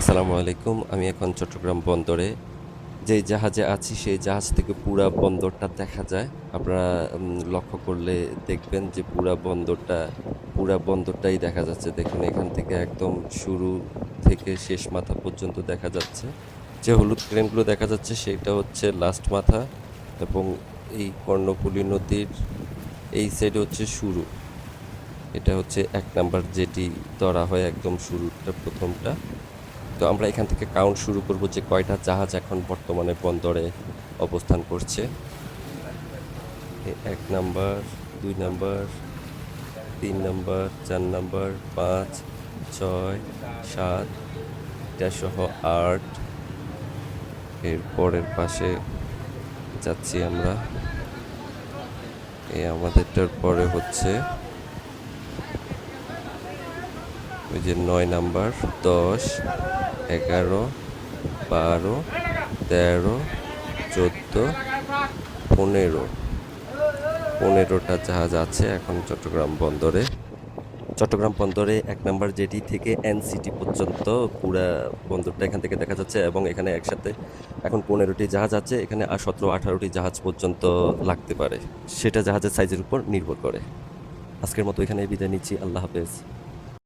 আসসালামু আলাইকুম, আমি এখন চট্টগ্রাম বন্দরে। যেই জাহাজে আছি, সেই জাহাজ থেকে পুরা বন্দরটা দেখা যায়। আপনারা লক্ষ্য করলে দেখবেন যে পুরা বন্দরটা, পুরা বন্দরটাই দেখা যাচ্ছে। দেখুন, এখান থেকে একদম শুরু থেকে শেষ মাথা পর্যন্ত দেখা যাচ্ছে। যে হলুদ ক্রেনগুলো দেখা যাচ্ছে সেটা হচ্ছে লাস্ট মাথা এবং এই কর্ণফুলী নদীর এই সাইডে হচ্ছে শুরু। এটা হচ্ছে এক নাম্বার যেটি ধরা হয় একদম শুরুটা, প্রথমটা। তো আমরা এখান থেকে কাউন্ট শুরু করব যে কয়টা জাহাজ এখন বর্তমানে বন্দরে অবস্থান করছে। এক নাম্বার দুই নাম্বার তিন নাম্বার চার নাম্বার পাঁচ, ছয়, সাত, এটা সহ আট। এর পরের পাশে যাচ্ছি আমরা। এ আমাদেরটার পরে হচ্ছে ওই যে নয় নাম্বার, দশ, এগারো, বারো, তেরো, চোদ্দ, পনেরো। পনেরোটা জাহাজ আছে এখন চট্টগ্রাম বন্দরে। চট্টগ্রাম বন্দরে এক নাম্বার জেটি থেকে এনসিটি পর্যন্ত পুরা বন্দরটা এখান থেকে দেখা যাচ্ছে এবং এখানে একসাথে এখন পনেরোটি জাহাজ আছে, এখানে আর সতেরো, আঠারোটি জাহাজ পর্যন্ত লাগতে পারে। সেটা জাহাজের সাইজের উপর নির্ভর করে। আজকের মতো এখানে বিদায় নিচ্ছি। আল্লাহ হাফেজ।